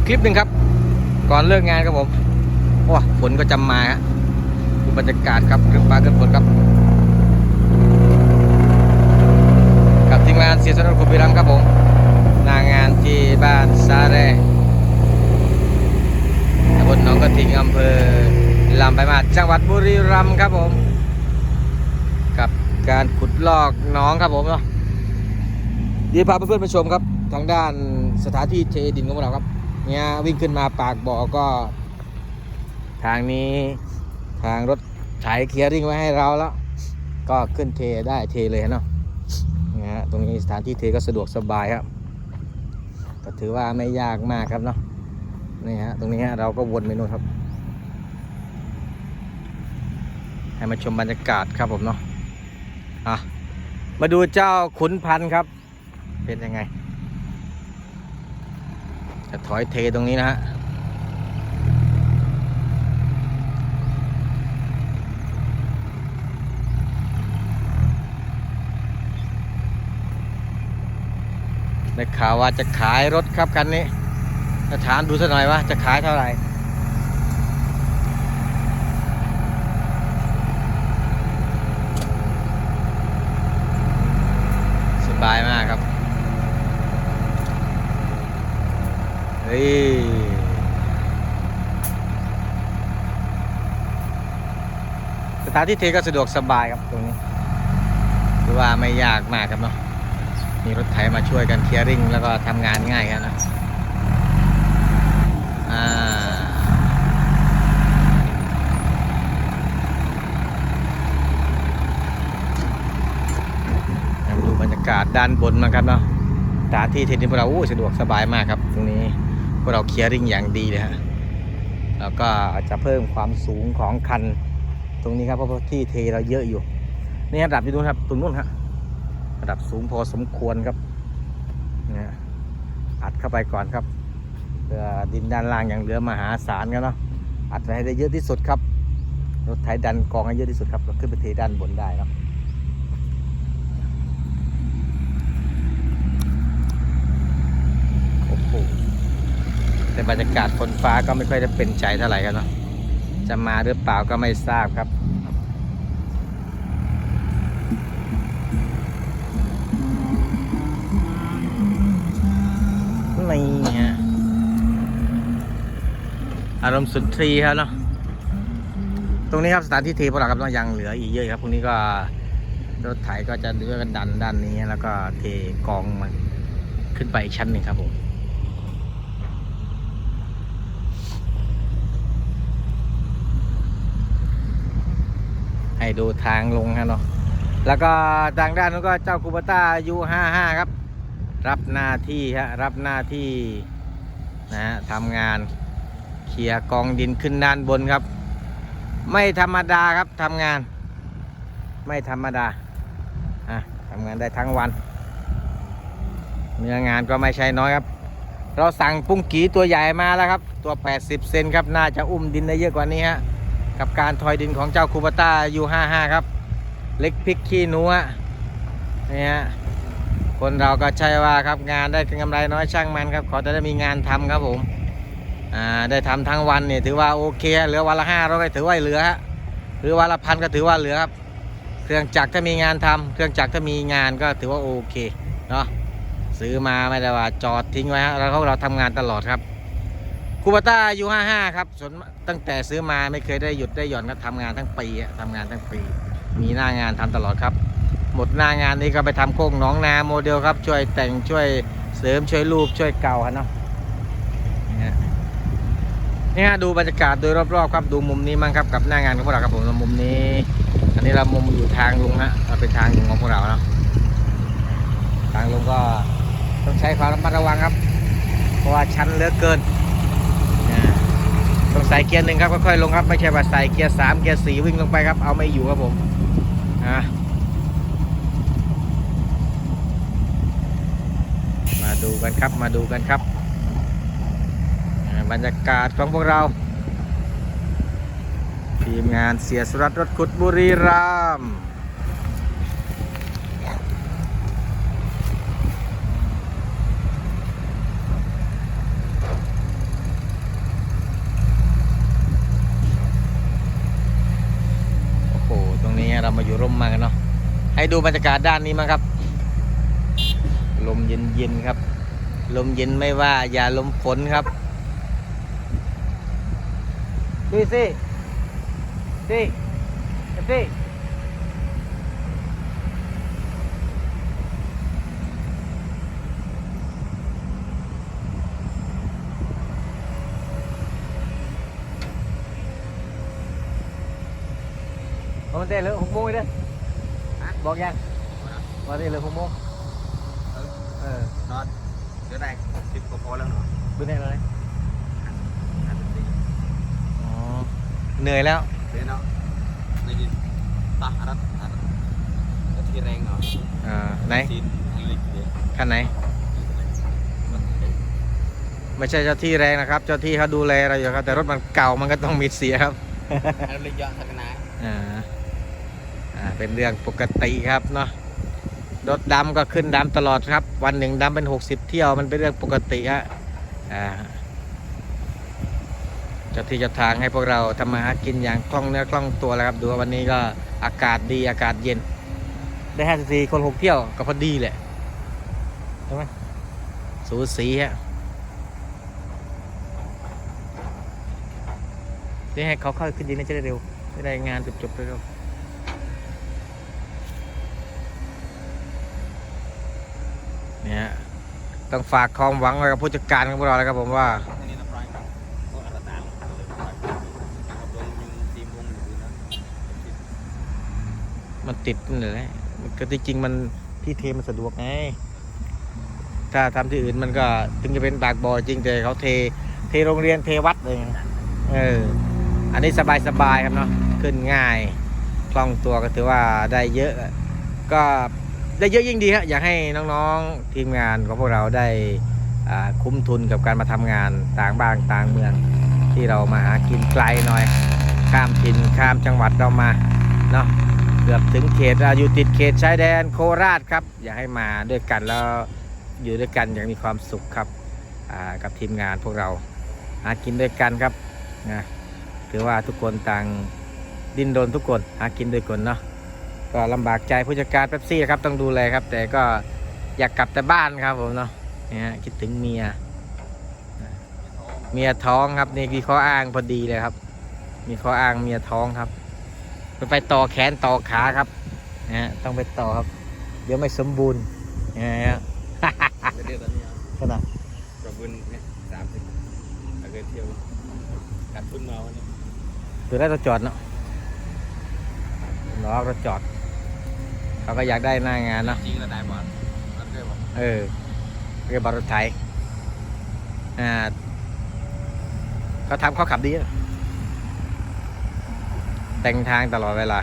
อีกคลิปหนึ่งครับ ก่อนเลิกงานครับผมว้าฝนก็จะมาฮะบรรยากาศครับเครื่องฟ้าเครื่องฝนครับ กับทีมงานเสียสนขุบุรีรัมครับผมนางงานที่บ้านซาเร่ตำบลหนองกระทิงอำเภอลำไปมาจังหวัดบุรีรัมย์ครับผม กับการขุดลอกน้องครับผมเนาะเดี๋ยวพาเพื่อนๆไปชมครับ ทางด้านสถานที่เทดินของเราครับ เนี่ยวิ่งขึ้นมาปากบ่อก็ ทางนี้ทางรถไถเคลียร์ริ่งไว้ให้เราแล้ว ก็ขึ้นเทได้เทเลยเนาะนะฮะตรงนี้สถานที่เทก็สะดวกสบายครับ ก็ถือว่าไม่ยากมากครับเนาะนี่ฮะตรงนี้ฮะเราก็วนไปนู่นครับ ให้มาชมบรรยากาศครับผมเนาะอะมาดูเจ้าขุนพันธ์ครับ เป็นยังไง จะถอยเทตรงนี้นะฮะได้ข่าวว่าจะขายรถครับคันนี้จะถามดูสักหน่อยว่าจะขายเท่าไหร่ สบายมากครับ เฮ้ยสถานที่เทก็สะดวกสบายครับตรงนี้คือว่าไม่ยากมากครับเนาะมีรถไถมาช่วยกันเคลียร์ริ่งแล้วก็ทำงานง่ายครับนะอ่าให้มาดูบรรยากาศด้านบนนะครับเนาะสถานที่เทนนิสพวกเราสะดวกสบายมากครับตรงนี้ พวกเราเคลียร์ริ่งอย่างดีเลยฮะแล้วก็จะเพิ่มความสูงของคันตรงนี้ครับเพราะที่เทเราเยอะอยู่นี่ระดับอยู่นู้นครับตรงนู้นครับระดับสูงพอสมควรครับเนี่ยอัดเข้าไปก่อนครับเพื่อดินด้านล่างยังเหลือมหาศาลกันเนาะอัดไว้ให้ได้เยอะที่สุดครับรถไถดันกองให้เยอะที่สุดครับเราขึ้นไปเทด้านบนได้ครับโอ้โห แต่บรรยากาศฝนฟ้าก็ไม่ค่อยจะเป็นใจเท่าไหร่กันเนาะจะมาหรือเปล่าก็ไม่ทราบครับนี่ฮะอารมณ์สุนทรีครับเนาะตรงนี้ครับสถานที่เทพวกเราครับต้องยังเหลืออีกเยอะครับพวกนี้ก็รถไถก็จะด้วยกันดันด้านนี้แล้วก็เทกองมันขึ้นไปอีกชั้นหนึ่งครับผม ดูทางลงครับเนาะแล้วก็ทางด้านนู้นก็เจ้าคูปต้ายูห้าห้าครับ รับหน้าที่ฮะรับหน้าที่นะฮะทำงานเคลียร์กองดินขึ้นด้านบนครับ ไม่ธรรมดาครับทำงาน ไม่ธรรมดาอะทำงานได้ทั้งวันเนื้องานก็ไม่ใช่น้อยครับ เราสั่งปุ้งกีตัวใหญ่มาแล้วครับ ตัว 80 เซนครับ น่าจะอุ้มดินได้เยอะกว่านี้ฮะ กับการทอยดินของเจ้าคูปต้ายู55 ครับ เล็กพริกขี้หนูฮะนี่ฮะคนเราก็ใช่ว่าครับงานได้กำไรน้อยช่างมันครับ ขอจะได้มีงานทำครับผมอ่าได้ทำทั้งวันเนี่ยถือว่าโอเค เหลือวันละห้าร้อยถือว่าเหลือฮะหรือวันละพันก็ถือว่าเหลือครับเครื่องจักรถ้ามีงานทำเครื่องจักรถ้ามีงานก็ถือว่าโอเคเนาะซื้อมาไม่ได้ว่าจอดทิ้งไว้ฮะแล้วเราทำงานตลอดครับ คูปต้ายูห้าห้าครับส่วนตั้งแต่ซื้อมาไม่เคยได้หยุดได้หย่อนก็ทำงานทั้งปีอะทำงานทั้งปี มีหน้างานทำตลอดครับ หมดหน้างานนี้ก็ไปทำโค้งน้องนาโมเดลครับ ช่วยแต่งช่วยเสริมช่วยรูปช่วยเก่าครับเนาะนี่ฮะดูบรรยากาศโดยรอบๆครับดูมุมนี้มั้งครับกับหน้างานของพวกเราครับผมมุมนี้ อันนี้เรามุมอยู่ทางลงฮะเราเป็นทางลงของพวกเราเนาะทางลงก็ต้องใช้ความระมัดระวังครับ เพราะว่าชันเลือเกิน ต้องใส่เกียร์หนึ่งครับค่อยๆลงครับไม่ใช่ว่าใส่เกียร์สามเกียร์สี่วิ่งลงไปครับเอาไม่อยู่ครับผมอะมาดูกันครับมาดูกันครับบรรยากาศของพวกเรา ทีมงานเสียสุรัตรถขุดบุรีรัมย์ ร่มมากเนาะให้ดูบรรยากาศด้านนี้มั้งครับ ลมเย็นๆครับ ลมเย็นไม่ว่า อย่าลมฝนครับดีสิสิสิ มันเต้นเลยหกโมงเลยเด้อบอกยังบอกได้เลยหกโมงเออนอนเดี๋ยวได้สิบกว่าพอแล้วเนาะเป็นไงเลยห้าสิบสี่อ๋อเหนื่อยแล้วเดี๋ยวเนาะในดินตาอัดอัดแล้วที่แรงเนาะอ่าไหนซีนอันเล็กเดียวคันไหนมันเป็นไม่ใช่เจ้าที่แรงนะครับ เจ้าที่เขาดูแลเราอยู่ครับ แต่รถมันเก่ามันก็ต้องมีเสียครับอันเล็กเยอะสักหนาอ่าอ่า เป็นเรื่องปกติครับเนาะรถดำก็ขึ้นดำตลอดครับ วันหนึ่งดำเป็น 60 เที่ยวมันเป็นเรื่องปกติฮะอ่าเจ้าที่จะทางให้พวกเราทำมาหากินอย่างคล่องเนื้อคล่องตัวแล้วครับ ดูวันนี้ก็อากาศดีอากาศเย็น ได้ห้าสิบสี่คนหกเที่ยวก็พอดีแหละใช่ไหมสูสีฮะนี่ให้เขาเข้าขึ้นดีน่าจะได้เร็วจะได้งานจบๆเร็วๆ เนี่ยต้องฝากความหวังไว้กับผู้จัดการของพวกเราแล้วครับผมว่าอันนี้น้ำร้อยครับก็อัดตามเลยครับโดนยิงตีมุงอยู่นะมันติดนั่แหละมันก็ที่จริงมันที่เทมันสะดวกไง ถ้าทำที่อื่นมันก็ถึงจะเป็นปากบ่อจริงแต่เขาเท เทโรงเรียนเทวัดเลยไงเออ อันนี้สบายสบายครับเนาะ ขึ้นง่าย คล่องตัวก็ถือว่าได้เยอะ ก็ ได้เยอะยิ่งดีครับอยากให้น้องๆทีมงานของพวกเราได้คุ้มทุนกับการมาทำงานต่างบ้านต่างเมือง ที่เรามาหากินไกลหน่อย ข้ามถิ่นข้ามจังหวัดเรามาเนาะเกือบถึงเขตอยู่ติดเขตชายแดนโคราชครับ อยากให้มาด้วยกันแล้วอยู่ด้วยกันอย่างมีความสุขครับกับทีมงานพวกเราหากินด้วยกันครับนะถือว่าทุกคนต่างดิ้นรนทุกคนหากินด้วยกันเนาะ ก็ลำบากใจผู้จัดการเป๊ปซี่ครับต้องดูแลครับ แต่ก็อยากกลับแต่บ้านครับผมเนาะเนี่ยฮะคิดถึงเมีย เมียท้องครับนี่มีข้ออ้างพอดีเลยครับ มีข้ออ้างเมียท้องครับไปไปต่อแขนต่อขาครับนะฮะต้องไปต่อครับ เดี๋ยวไม่สมบูรณ์นะฮะเดี๋ยวตอนนี้ขนาดกระบุนเนี่ยสามสิบเอาเกินเที่ยวกัดทุนมาวันนี้คือได้รถจอดเนาะล้อรถจอด เขาก็อยากได้หน้างานเนาะจริงแล้วได้บอลแล้วก็บอกเออเรียกบอลรถไถอ่าเขาทำเขาขับดีนะแต่งทางตลอดเวลา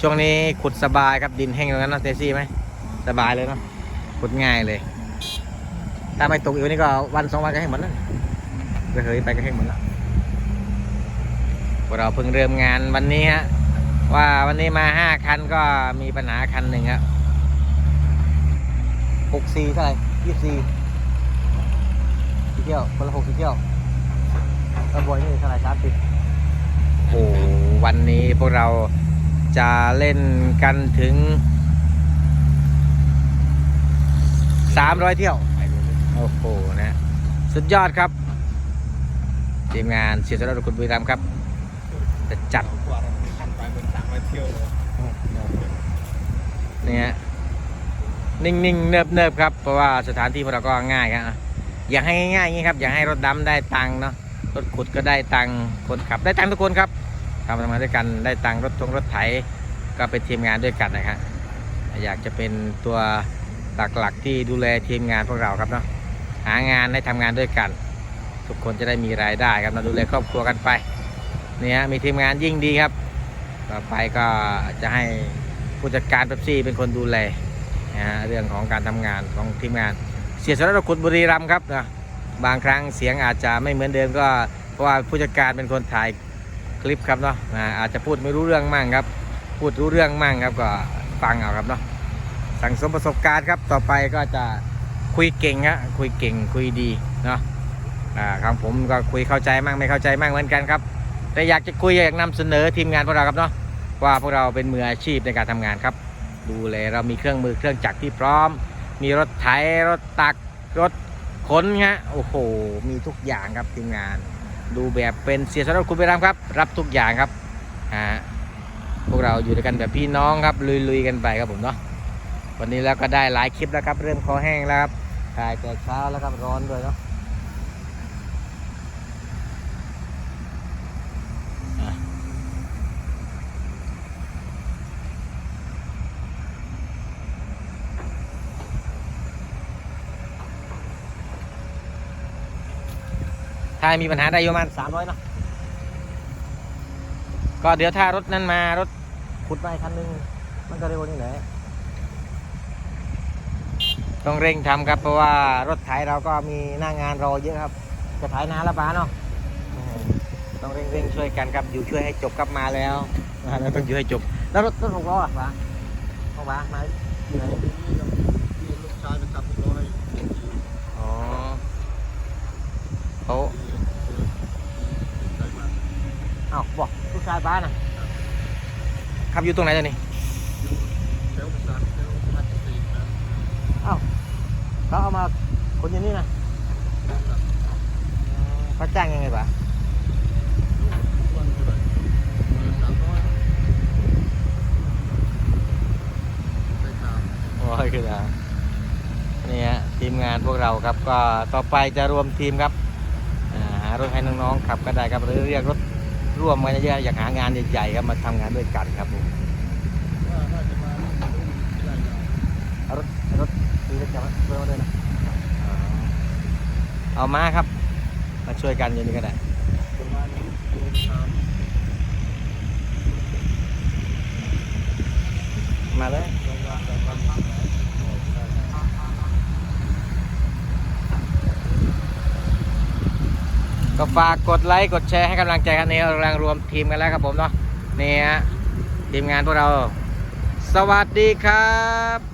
ช่วงนี้ขุดสบายครับดินแห้งตรงนั้นเนาะเตซี่ไหมสบายเลยเนาะขุดง่ายเลย ถ้าไม่ตกอีกนี่ก็วันสองวันก็แห้งหมดแล้วไปเฮยไปก็แห้งหมดแล้วพวกเราเพิ่งเริ่มงานวันนี้ฮะ ว่าวันนี้มาห้าคันก็มีปัญหาคันหนึ่งครับหกสี่เท่าไหร่ยี่สี่ีเที่ยวคนละหกสิบเที่ยวกระบวยนี่เท่าไหร่สามสิบโอ้โหวันนี้พวกเราจะเล่นกันถึงสามร้อยเที่ยว โอ้โหนะ สุดยอดครับ ทีมงานเสียสละคุณบุรีรัมครับ จะจัด เมืองต่างไปเที่ยวเนี่ยนิ่งๆเนิบๆครับ เพราะว่าสถานที่พวกเราก็ง่ายครับอยากให้ง่ายๆงี้ครับ อยากให้รถดำได้ตังค์เนาะรถขุดก็ได้ตังค์คนขับ ได้ตังค์ทุกคนครับทำงานด้วยกันได้ตังค์รถทงรถไถก็เป็นทีมงานด้วยกันนะครับอยากจะเป็นตัวหลักๆที่ดูแลทีมงานพวกเราครับเนาะหางานได้ทำงานด้วยกัน ทุกคนจะได้มีรายได้ครับเราดูแลครอบครัวกันไปเนี่ยมีทีมงานยิ่งดีครับ ต่อไปก็จะให้ผู้จัดการเป๊ปซี่เป็นคนดูแลนะฮะเรื่องของการทำงานของทีมงาน เสียสระคุณบุรีรัมครับนะบางครั้งเสียงอาจจะไม่เหมือนเดิมก็เพราะว่าผู้จัดการเป็นคนถ่ายคลิปครับเนาะนะอาจจะพูดไม่รู้เรื่องมั่งครับ พูดรู้เรื่องมั่งครับก็ฟังเอาครับเนาะสั่งสมประสบการณ์ครับต่อไปก็จะคุยเก่งฮะคุยเก่งคุยดีเนาะอ่าครับผมก็คุยเข้าใจมั่งไม่เข้าใจมั่งเหมือนกันครับ แต่อยากจะคุยอยากนำเสนอทีมงานพวกเราครับเนาะว่าพวกเราเป็นมืออาชีพในการทำงานครับ ดูเลยเรามีเครื่องมือเครื่องจักรที่พร้อม มีรถไถรถตักรถขนฮะโอ้โห มีทุกอย่างครับทีมงาน ดูแบบเป็นเสียสละคุณไปรามครับ รับทุกอย่างครับอ่าพวกเราอยู่ด้วยกันแบบพี่น้องครับลุยๆกันไปครับผมเนาะวันนี้แล้วก็ได้หลายคลิปแล้วครับ เริ่มคอแห้งแล้วครับถ่ายแต่เช้าแล้วครับร้อนด้วยเนาะ มีปัญหาได้อยู่ประมาณสามร้อยเนาะก็เดี๋ยวถ้ารถนั้นมารถขุดไปคันหนึงมันก็เร็วนี่แหละต้องเร่งทำครับเพราะว่ารถไถเราก็มีหน้างานรอเยอะครับ จะไถนาแล้วป้าเนาะอืมต้องเร่งเร่งช่วยกันครับอยู่ช่วยให้จบกลับมาแล้วมาแล้วต้องอยู่ให้จบ แล้วรถรถหกล้ออะป้าของป้ามาอยู่ไหนลูกชายไปขับร้อยอ๋อเขา ใส่มา เอ้าบอกลูก ชายป้าน่ะขับอยู่ตรงไหนตอนนี้เซลล์สามเซลล์พัดสี่นะเอ้าเขาเอามาคนอย่างนี้นะเขาจ้างยังไงป้าวันเท่าไหร่สามร้อยได้ตามโอ้ยคือแล้วนี่ฮะทีมงานพวกเราครับก็ต่อไปจะรวมทีมครับหารถให้น้องๆขับก็ได้ครับหรือเรียกรถ ร่วมกันเยอะอยากหางานใหญ่ๆครับมาทำงานด้วยกันครับผมรนะเอารถรถมีรถจักรเพิ่มมาด้วยนะเอามาครับ มาช่วยกันอย่างนี้ก็ได้ ประมาณนี้สาม มาเลย สองวันสองวัน ก็ ฝากกดไลค์กดแชร์ให้กำลังใจกันนี้เรากำลังรวมทีมกันแล้วครับผมเนาะนี่ฮะทีมงานพวกเรา สวัสดีครับ